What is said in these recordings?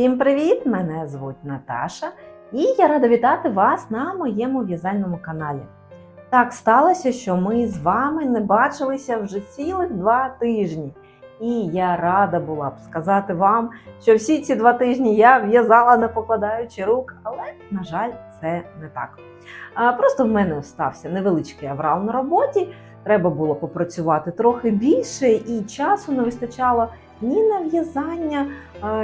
Всім привіт! Мене звуть Наташа, і я рада вітати вас на моєму в'язальному каналі. Так сталося, що ми з вами не бачилися вже цілих два тижні. І я рада була б сказати вам, що всі ці два тижні я в'язала не покладаючи рук, але, на жаль, це не так. Просто в мене стався невеличкий аврал на роботі. Треба було попрацювати трохи більше, і часу не вистачало ні на в'язання,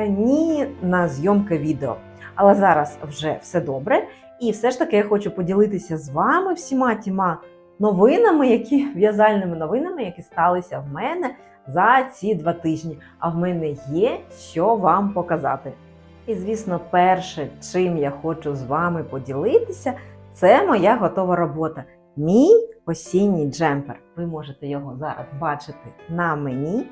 ні на зйомки відео. Але зараз вже все добре. І все ж таки я хочу поділитися з вами всіма тіма новинами, які в'язальними новинами, які сталися в мене за ці два тижні. А в мене є що вам показати. І, звісно, перше, чим я хочу з вами поділитися, це моя готова робота. Мій осінній джемпер. Ви можете його зараз бачити на мені.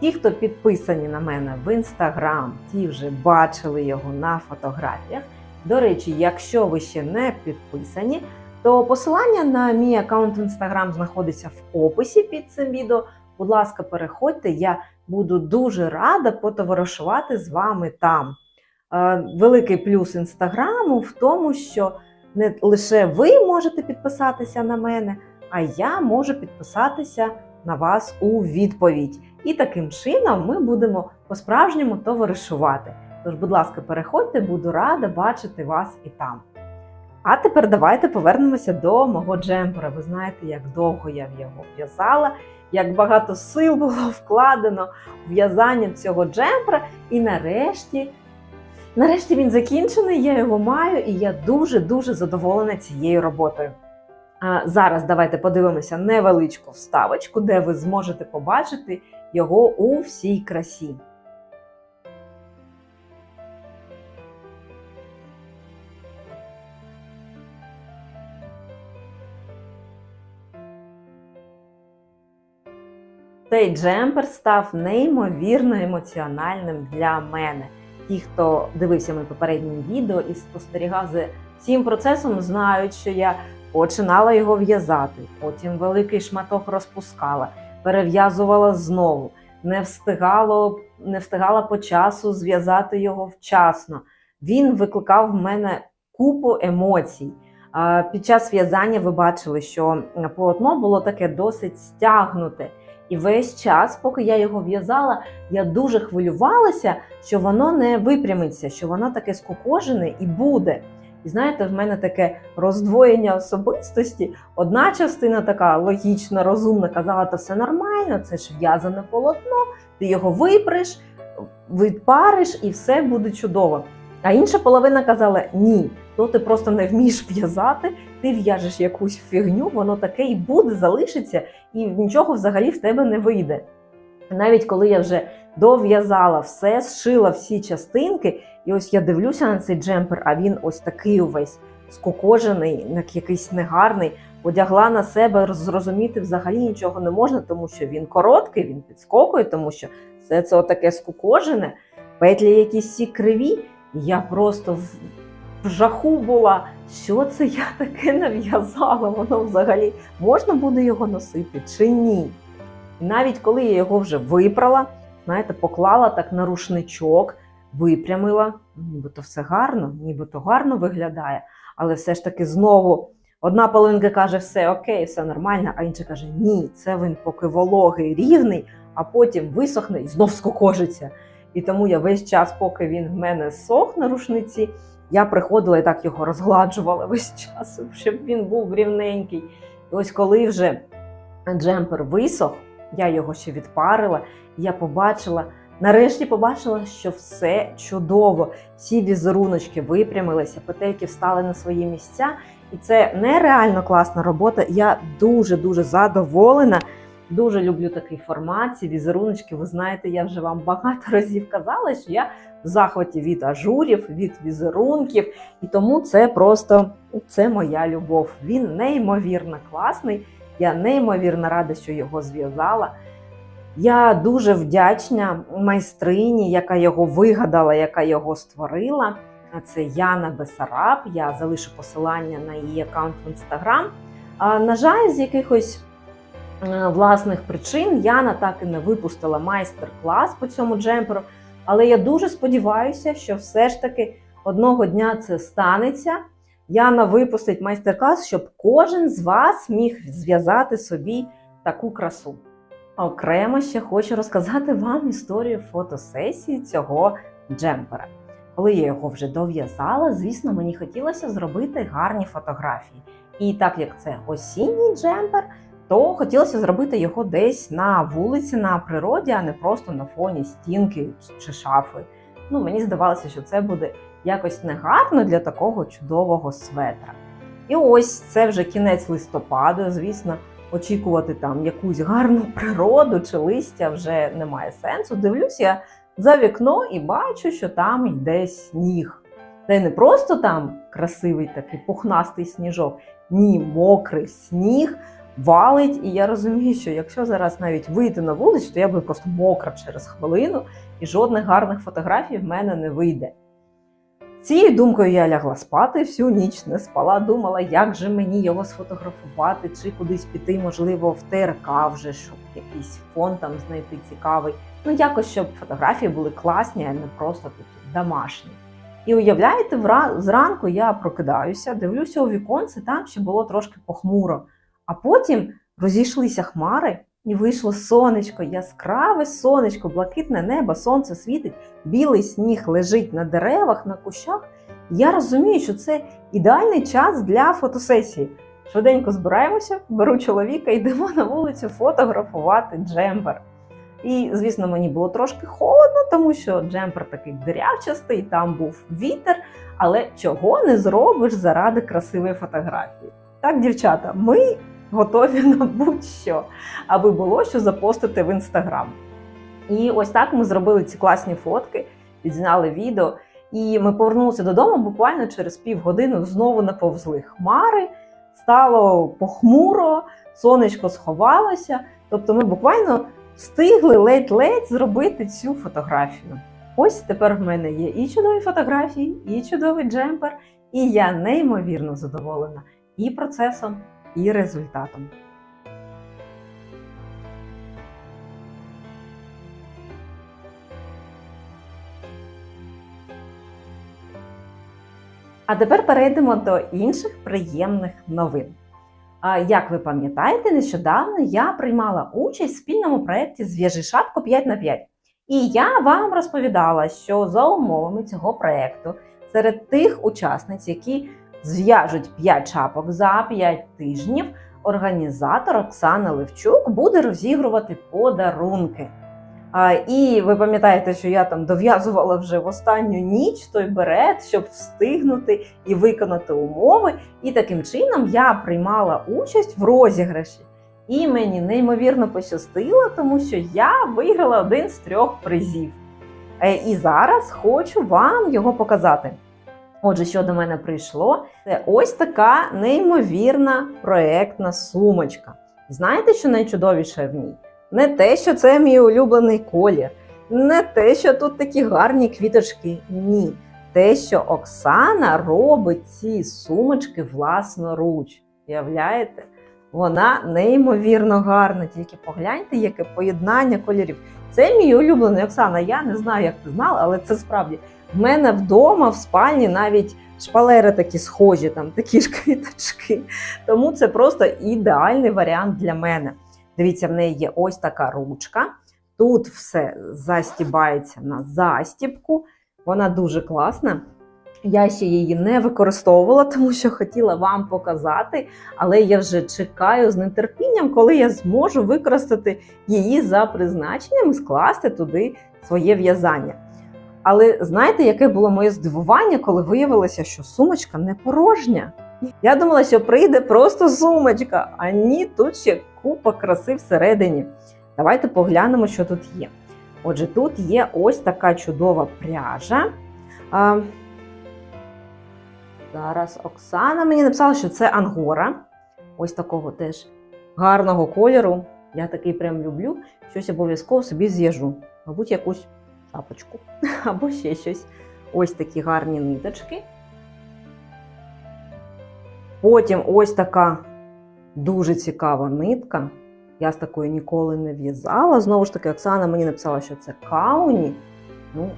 Ті, хто підписані на мене в інстаграм, ті вже бачили його на фотографіях. До речі, якщо ви ще не підписані, то посилання на мій аккаунт в інстаграм знаходиться в описі під цим відео. Будь ласка, переходьте, я буду дуже рада потоваришувати з вами там. Е, Великий плюс інстаграму в тому, що не лише ви можете підписатися на мене, а я можу підписатися на вас у відповідь. І таким чином ми будемо по-справжньому товаришувати. Тож, будь ласка, переходьте, буду рада бачити вас і там. А тепер давайте повернемося до мого джемпера. Ви знаєте, як довго я в його в'язала, як багато сил було вкладено в в'язання цього джемпера. І нарешті, нарешті він закінчений, я його маю, і я дуже-дуже задоволена цією роботою. Зараз давайте подивимося невеличку вставочку, де ви зможете побачити його у всій красі. Цей джемпер став неймовірно емоціональним для мене. Ті, хто дивився моє попереднє відео і спостерігав за цим процесом, знають, що я починала його в'язати, потім великий шматок розпускала, перев'язувала знову, не встигало, не встигала по часу зв'язати його вчасно. Він викликав в мене купу емоцій. Під час в'язання ви бачили, що полотно було таке досить стягнуте. І весь час, поки я його в'язала, я дуже хвилювалася, що воно не випрямиться, що воно таке скукожене і буде. І знаєте, в мене таке роздвоєння особистості. Одна частина така логічна, розумна, казала, то все нормально, це ж в'язане полотно, ти його випреш, відпариш і все буде чудово. А інша половина казала: ні, то ти просто не вмієш в'язати, ти в'яжеш якусь фігню, воно таке і буде, залишиться, і нічого взагалі в тебе не вийде. Навіть коли я вже дов'язала все, зшила всі частинки, і ось я дивлюся на цей джемпер, а він ось такий увесь скукожений, якийсь негарний. Одягла на себе, зрозуміти взагалі нічого не можна, тому що він короткий, він підскокує, тому що все це отаке скукожене, петлі якісь всі криві. Я просто в, в жаху була, що це я таке нав'язала, воно взагалі можна буде його носити чи ні. І навіть коли я його вже випрала, знаєте, поклала так на рушничок, випрямила, нібито все гарно, нібито гарно виглядає, але все ж таки знову одна половинка каже, все окей, все нормально, а інша каже, ні, це він поки вологий, рівний, а потім висохне і знов скокожиться. І тому я весь час, поки він в мене сох на рушниці, я приходила і так його розгладжувала весь час, щоб він був рівненький. І ось коли вже джемпер висох, я його ще відпарила, і я побачила, нарешті побачила, що все чудово. Всі візеруночки випрямилися, петельки встали на свої місця. І це нереально класна робота. Я дуже-дуже задоволена. Дуже люблю такий формат, ці візеруночки. Ви знаєте, я вже вам багато разів казала, що я в захваті від ажурів, від візерунків, і тому це просто це моя любов. Він неймовірно класний. Я неймовірно рада, що його зв'язала. Я дуже вдячна майстрині, яка його вигадала, яка його створила. Це Яна Бесараб. Я залишу посилання на її аккаунт в інстаграм. На жаль, з якихось власних причин Яна так і не випустила майстер-клас по цьому джемперу. Але я дуже сподіваюся, що все ж таки одного дня це станеться. Яна випустить майстер-клас, щоб кожен з вас міг зв'язати собі таку красу. Окремо ще хочу розказати вам історію фотосесії цього джемпера. Коли я його вже дов'язала, звісно, мені хотілося зробити гарні фотографії. І так як це осінній джемпер, то хотілося зробити його десь на вулиці, на природі, а не просто на фоні стінки чи шафи. Ну, мені здавалося, що це буде якось негарно для такого чудового светра. І ось це вже кінець листопаду. Звісно, очікувати там якусь гарну природу чи листя вже немає сенсу. Дивлюсь я за вікно і бачу, що там йде сніг. Це не просто там красивий такий пухнастий сніжок, ні, мокрий сніг валить. І я розумію, що якщо зараз навіть вийти на вулицю, то я буду просто мокра через хвилину, і жодних гарних фотографій в мене не вийде. Цією думкою я лягла спати, всю ніч не спала, думала, як же мені його сфотографувати, чи кудись піти, можливо, в ТРК вже, щоб якийсь фон там знайти цікавий. Ну, якось, щоб фотографії були класні, а не просто такі домашні. І уявляєте, зранку я прокидаюся, дивлюся у віконце, там ще було трошки похмуро. А потім розійшлися хмари, і вийшло сонечко, яскраве сонечко, блакитне небо, сонце світить, білий сніг лежить на деревах, на кущах. Я розумію, що це ідеальний час для фотосесії. Швиденько збираємося, беру чоловіка, йдемо на вулицю фотографувати джемпер. І, звісно, мені було трошки холодно, тому що джемпер такий дирявчастий, там був вітер, але чого не зробиш заради красивої фотографії. Так, дівчата, ми готові на будь-що, аби було що запостити в інстаграм. І ось так ми зробили ці класні фотки, відзняли відео. І ми повернулися додому буквально через півгодини знову наповзли хмари, стало похмуро, сонечко сховалося. Тобто ми буквально встигли ледь-ледь зробити цю фотографію. Ось тепер в мене є і чудові фотографії, і чудовий джемпер, і я неймовірно задоволена і процесом, і результатом. А тепер перейдемо до інших приємних новин. Як ви пам'ятаєте, нещодавно я приймала участь в спільному проєкті Зв'яжи шапку 5 на 5 І я вам розповідала, що за умовами цього проєкту серед тих учасниць, які зв'яжуть 5 шапок за 5 тижнів, організатор Оксана Левчук буде розігрувати подарунки. А, І ви пам'ятаєте, що я там дов'язувала вже в останню ніч той берет, щоб встигнути і виконати умови. І таким чином я приймала участь в розіграші. І мені неймовірно пощастило, тому що я виграла один з трьох призів. Е, І зараз хочу вам його показати. Отже, що до мене прийшло, це ось така неймовірна проектна сумочка. Знаєте, що найчудовіше в ній? Не те, що це мій улюблений колір, не те, що тут такі гарні квіточки. Ні. Те, що Оксана робить ці сумочки власноруч. Уявляєте? Вона неймовірно гарна. Тільки погляньте, яке поєднання кольорів. Це мій улюблений Оксана. Я не знаю, як ти знала, але це справді. В мене вдома в спальні навіть шпалери такі схожі, там такі ж квіточки. Тому це просто ідеальний варіант для мене. Дивіться, в неї є ось така ручка. Тут все застібається на застібку. Вона дуже класна. Я ще її не використовувала, тому що хотіла вам показати, але я вже чекаю з нетерпінням, коли я зможу використати її за призначенням і скласти туди своє в'язання. Але знаєте, яке було моє здивування, коли виявилося, що сумочка не порожня. Я думала, що прийде просто сумочка, а ні, тут ще купа краси всередині. Давайте поглянемо, що тут є. Отже, тут є ось така чудова пряжа. А, зараз Оксана мені написала, що це ангора. Ось такого теж гарного кольору. Я такий прям люблю. Щось обов'язково собі з'їжу. Мабуть, якусь шапочку або ще щось. Ось такі гарні ниточки. Потім ось така дуже цікава нитка. Я з такою ніколи не в'язала. Знову ж таки, Оксана мені написала, що це кауні. Ну,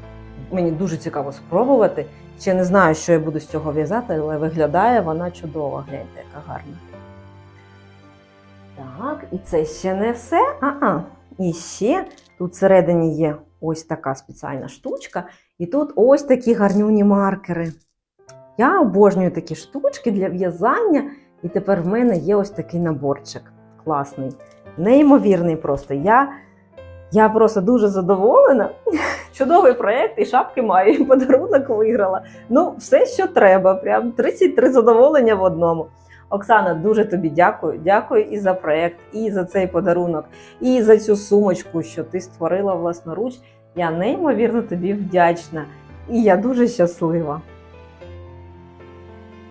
мені дуже цікаво спробувати. Ще не знаю, що я буду з цього в'язати, але виглядає вона чудово. Гляньте, яка гарна. Так, і це ще не все. А-а. І ще тут всередині є ось така спеціальна штучка, і тут ось такі гарнюні маркери. Я обожнюю такі штучки для в'язання, і тепер в мене є ось такий наборчик. Класний, неймовірний просто. Я, я просто дуже задоволена. Чудовий проєкт, і шапки маю, і подарунок виграла. Ну, все, що треба. Прям 33 задоволення в одному. Оксана, дуже тобі дякую. Дякую і за проєкт, і за цей подарунок, і за цю сумочку, що ти створила власноруч. Я неймовірно тобі вдячна. І я дуже щаслива.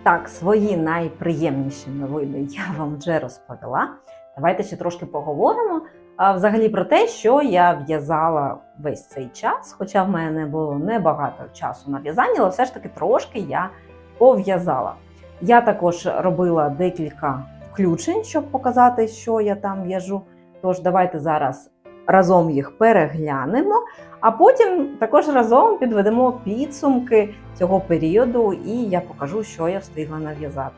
Так, свої найприємніші новини я вам вже розповіла. Давайте ще трошки поговоримо. А взагалі про те, що я в'язала весь цей час, хоча в мене було небагато часу на в'язання, але все ж таки трошки я пов'язала. Я також робила декілька включень, щоб показати, що я там в'яжу. Тож давайте зараз разом їх переглянемо, а потім також разом підведемо підсумки цього періоду, і я покажу, що я встигла нав'язати.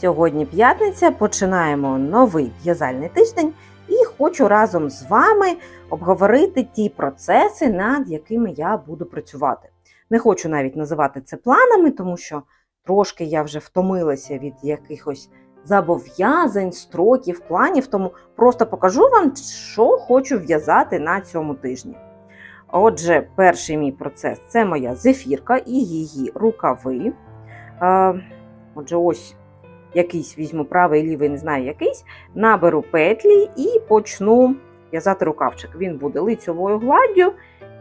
Сьогодні п'ятниця, починаємо новий в'язальний тиждень, і хочу разом з вами обговорити ті процеси, над якими я буду працювати. Не хочу навіть називати це планами, тому що трошки я вже втомилася від якихось зобов'язань, строків, планів, тому просто покажу вам, що хочу в'язати на цьому тижні. Отже, перший мій процес це моя зефірка і її рукави. Отже, ось якийсь візьму правий, лівий, не знаю якийсь, наберу петлі і почну в'язати рукавчик. Він буде лицьовою гладдю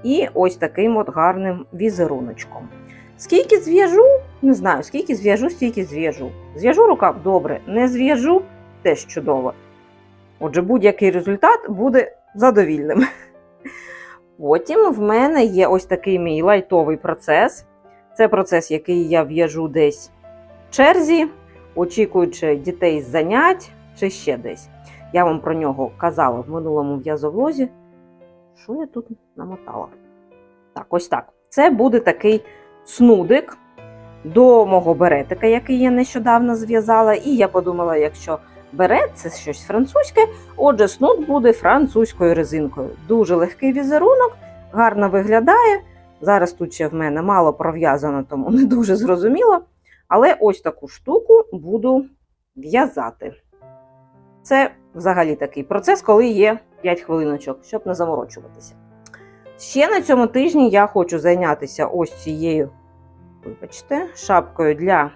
і ось таким от гарним візеруночком. Скільки зв'яжу, не знаю, скільки зв'яжу, стільки зв'яжу. Зв'яжу рукав добре, не зв'яжу теж чудово. Отже, будь-який результат буде задовільним. Потім в мене є ось такий мій лайтовий процес. Це процес, який я в'яжу десь в черзі, очікуючи дітей з занять чи ще десь. Я вам про нього казала в минулому в'язовлозі. Що я тут намотала? Так, ось так. Це буде такий снудик до мого беретика, який я нещодавно зв'язала. І я подумала, якщо берет це щось французьке, отже, снуд буде французькою резинкою. Дуже легкий візерунок, гарно виглядає. Зараз тут ще в мене мало пров'язано, тому не дуже зрозуміло. Але ось таку штуку буду в'язати. Це взагалі такий процес, коли є 5 хвилиночок, щоб не заморочуватися. Ще на цьому тижні я хочу зайнятися ось цією, вибачте, шапкою для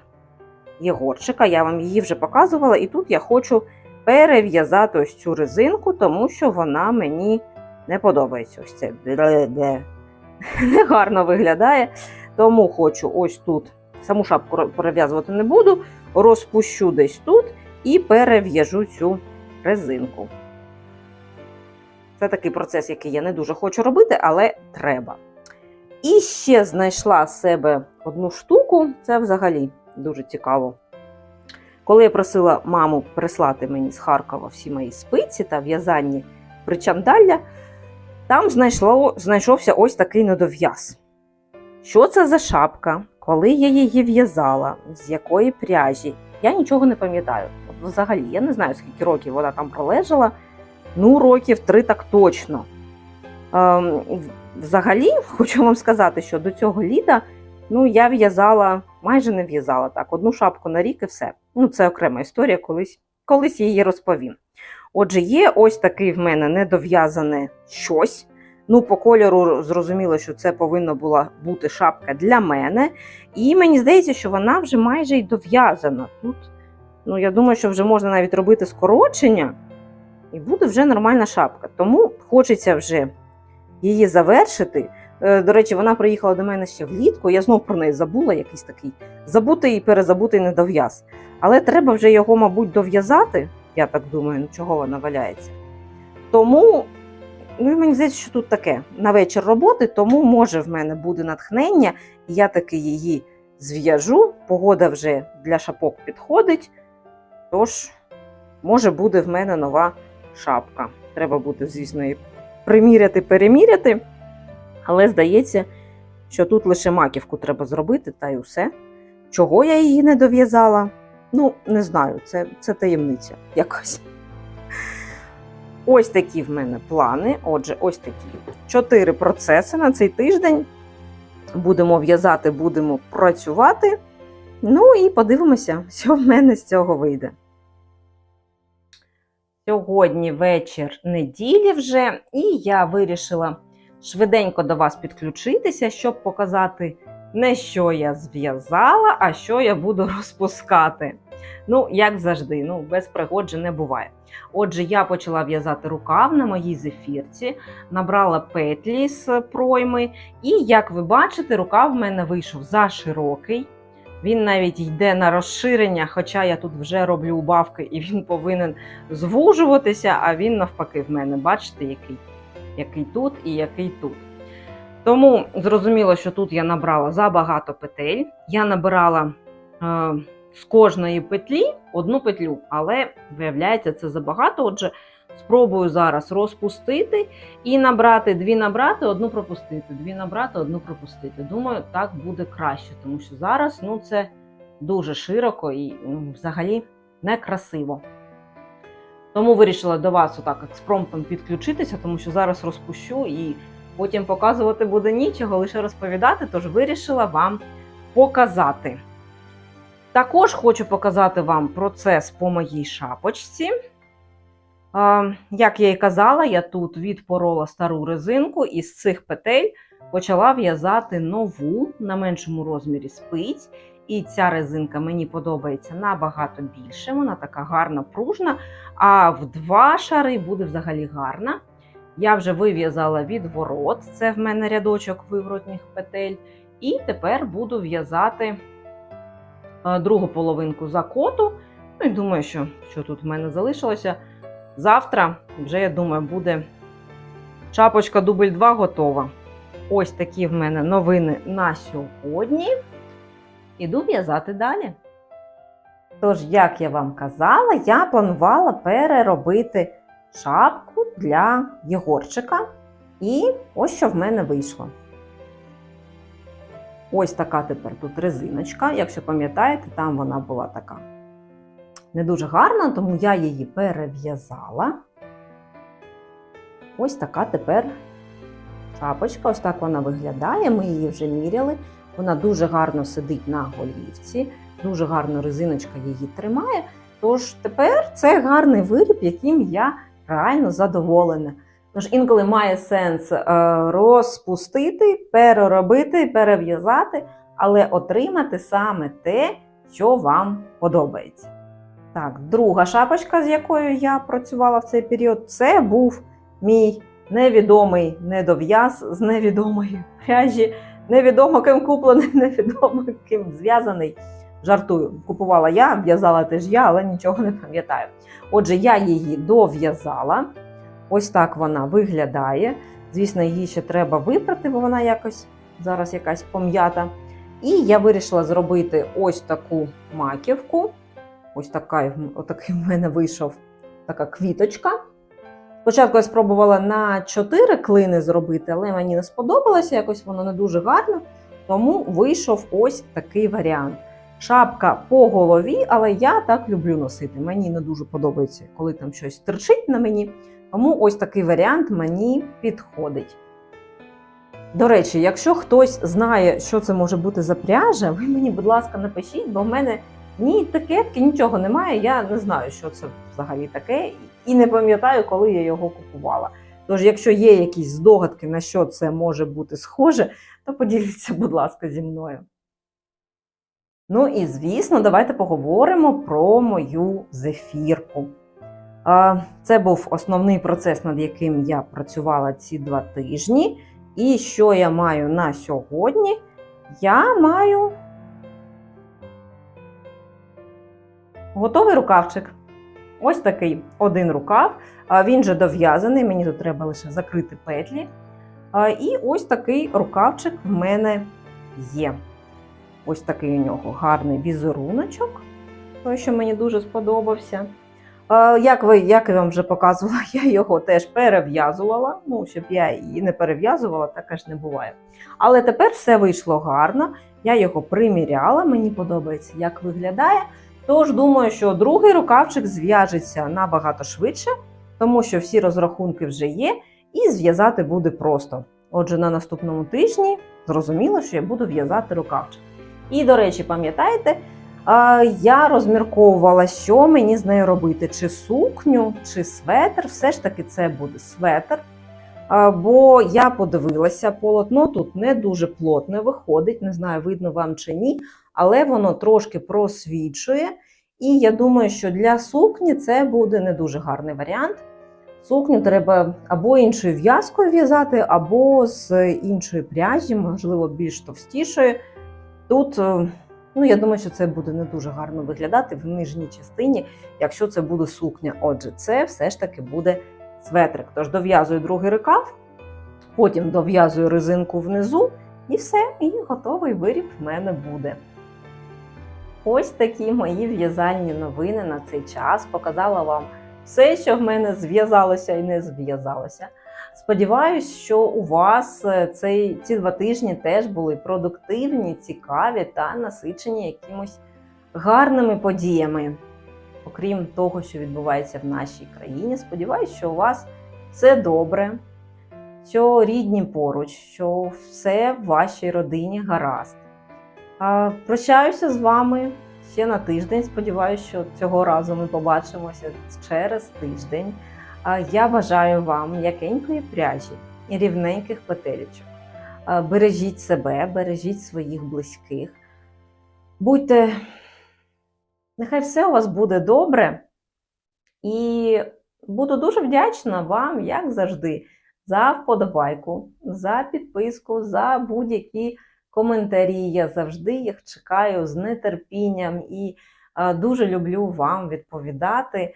Єгорчика. Я вам її вже показувала, і тут я хочу перев'язати ось цю резинку, тому що вона мені не подобається. Ось це негарно виглядає. Тому хочу ось тут. Саму шапку перев'язувати не буду, розпущу десь тут і перев'яжу цю резинку. Це такий процес, який я не дуже хочу робити, але треба. І ще знайшла себе одну штуку, це взагалі дуже цікаво. Коли я просила маму прислати мені з Харкова всі мої спиці та в'язанні причандалля, там знайшло, знайшовся ось такий недов'яз. Що це за шапка? Коли я її в'язала, з якої пряжі, я нічого не пам'ятаю. Взагалі, я не знаю, скільки років вона там пролежала. Ну, років три так точно. Взагалі, хочу вам сказати, що до цього літа ну, я в'язала, майже не в'язала так, одну шапку на рік і все. Ну, це окрема історія, колись, колись її розповім. Отже, є ось такий в мене недов'язане щось. Ну, по кольору зрозуміло, що це повинна була бути шапка для мене. І мені здається, що вона вже майже й дов'язана. Тут, ну, я думаю, що вже можна навіть робити скорочення, і буде вже нормальна шапка. Тому хочеться вже її завершити. Е, До речі, вона приїхала до мене ще влітку. Я знов про неї забула, якийсь такий забутий і перезабутий недов'яз. Але треба вже його, мабуть, дов'язати. Я так думаю, ну чого вона валяється. Тому. Ну, мені здається, що тут таке на вечір роботи, тому може в мене буде натхнення, і я таки її зв'яжу. Погода вже для шапок підходить. Тож, може, буде в мене нова шапка. Треба буде, звісно, її приміряти, переміряти. Але здається, що тут лише маківку треба зробити, та й усе. Чого я її не дов'язала? Ну, не знаю, це, це таємниця якось. Ось такі в мене плани. Отже, ось такі чотири процеси на цей тиждень. Будемо в'язати, будемо працювати. Ну і подивимося, що в мене з цього вийде. Сьогодні вечір неділі вже, і я вирішила швиденько до вас підключитися, щоб показати не що я зв'язала, а що я буду розпускати. Ну, як завжди, ну, без пригод не буває. Отже, я почала в'язати рукав на моїй зефірці, набрала петлі з пройми, і, як ви бачите, рукав в мене вийшов заширокий. Він навіть йде на розширення, хоча я тут вже роблю убавки, і він повинен звужуватися, а він навпаки в мене, бачите, який, який тут і який тут. Тому зрозуміло, що тут я набрала забагато петель. Я набирала е, з кожної петлі одну петлю, але виявляється, це забагато. Отже, спробую зараз розпустити і набрати дві набрати, одну пропустити, дві набрати, одну пропустити. Думаю, так буде краще, тому що зараз ну, це дуже широко і взагалі некрасиво. Тому вирішила до вас отак експромтом підключитися, тому що зараз розпущу і потім показувати буде нічого, лише розповідати, тож вирішила вам показати. Також хочу показати вам процес по моїй шапочці. Як я і казала, я тут відпорола стару резинку і з цих петель почала в'язати нову на меншому розмірі спиць. І ця резинка мені подобається набагато більше. Вона така гарна, пружна, а в два шари буде взагалі гарна. Я вже вив'язала відворот, це в мене рядочок виворотніх петель. І тепер буду в'язати е, другу половинку закоту. Ну і думаю, що, що тут в мене залишилося. Завтра вже, я думаю, буде шапочка дубль 2 готова. Ось такі в мене новини на сьогодні. Іду в'язати далі. Тож, як я вам казала, я планувала переробити шапку для Єгорчика. І ось що в мене вийшло. Ось така тепер тут резиночка. Якщо пам'ятаєте, там вона була така не дуже гарна, тому я її перев'язала. Ось така тепер шапочка, ось так вона виглядає. Ми її вже міряли. Вона дуже гарно сидить на голівці, дуже гарно резиночка її тримає. Тож тепер це гарний виріб, яким я реально задоволена. Тож інколи має сенс е, розпустити, переробити, перев'язати, але отримати саме те, що вам подобається. Так, друга шапочка, з якою я працювала в цей період, це був мій невідомий недов'яз з невідомої пряжі. Невідомо ким куплений, невідомо ким зв'язаний. Жартую, купувала я, в'язала теж я, але нічого не пам'ятаю. Отже, я її дов'язала. Ось так вона виглядає. Звісно, її ще треба випрати, бо вона якось зараз якась пом'ята. І я вирішила зробити ось таку маківку. Ось така, отакий в мене вийшов така квіточка. Спочатку я спробувала на 4 клини зробити, але мені не сподобалося, якось воно не дуже гарно. Тому вийшов ось такий варіант. Шапка по голові, але я так люблю носити. Мені не дуже подобається, коли там щось терчить на мені. Тому ось такий варіант мені підходить. До речі, якщо хтось знає, що це може бути за пряжа, ви мені, будь ласка, напишіть, бо в мене ні етикетки, нічого немає. Я не знаю, що це взагалі таке, і не пам'ятаю, коли я його купувала. Тож, якщо є якісь здогадки, на що це може бути схоже, то поділіться, будь ласка, зі мною. Ну і звісно, давайте поговоримо про мою зефірку. Це був основний процес, над яким я працювала ці два тижні. І що я маю на сьогодні? Я маю готовий рукавчик. Ось такий один рукав. Він же дов'язаний, мені тут треба лише закрити петлі. І ось такий рукавчик в мене є. Ось такий у нього гарний візеруночок, той, що мені дуже сподобався. Як ви, як я вам вже показувала, я його теж перев'язувала. Ну, щоб я її не перев'язувала, так аж не буває. Але тепер все вийшло гарно. Я його приміряла, мені подобається, як виглядає. Тож думаю, що другий рукавчик зв'яжеться набагато швидше, тому що всі розрахунки вже є, і зв'язати буде просто. Отже, на наступному тижні зрозуміло, що я буду в'язати рукавчик. І, до речі, пам'ятаєте, я розмірковувала, що мені з нею робити: чи сукню, чи светр. Все ж таки, це буде светр. Бо я подивилася, полотно тут не дуже плотне виходить, не знаю, видно вам чи ні, але воно трошки просвічує. І я думаю, що для сукні це буде не дуже гарний варіант. Сукню треба або іншою в'язкою в'язати, або з іншої пряжі, можливо, більш товстішою. Тут, е, ну я думаю, що це буде не дуже гарно виглядати в нижній частині, якщо це буде сукня. Отже, це все ж таки буде светрик. Тож дов'язую другий рукав, потім дов'язую резинку внизу, і все, і готовий виріб в мене буде. Ось такі мої в'язальні новини на цей час. Показала вам все, що в мене зв'язалося і не зв'язалося. Сподіваюсь, що у вас е, цей, ці два тижні теж були продуктивні, цікаві та насичені якимось гарними подіями. Окрім того, що відбувається в нашій країні, сподіваюся, що у вас все добре, що рідні поруч, що все в вашій родині гаразд. Прощаюся з вами ще на тиждень. Сподіваюся, що цього разу ми побачимося через тиждень. Я бажаю вам м'якенької пряжі і рівненьких петелечок. Бережіть себе, бережіть своїх близьких. Будьте, нехай все у вас буде добре. І буду дуже вдячна вам, як завжди, за вподобайку, за підписку, за будь-які коментарі. Я завжди їх чекаю з нетерпінням і дуже люблю вам відповідати.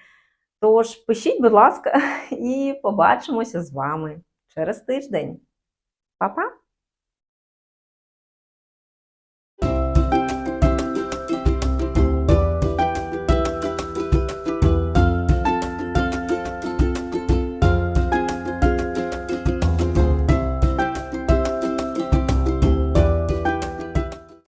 Тож пишіть, будь ласка, і побачимося з вами через тиждень. Па-па!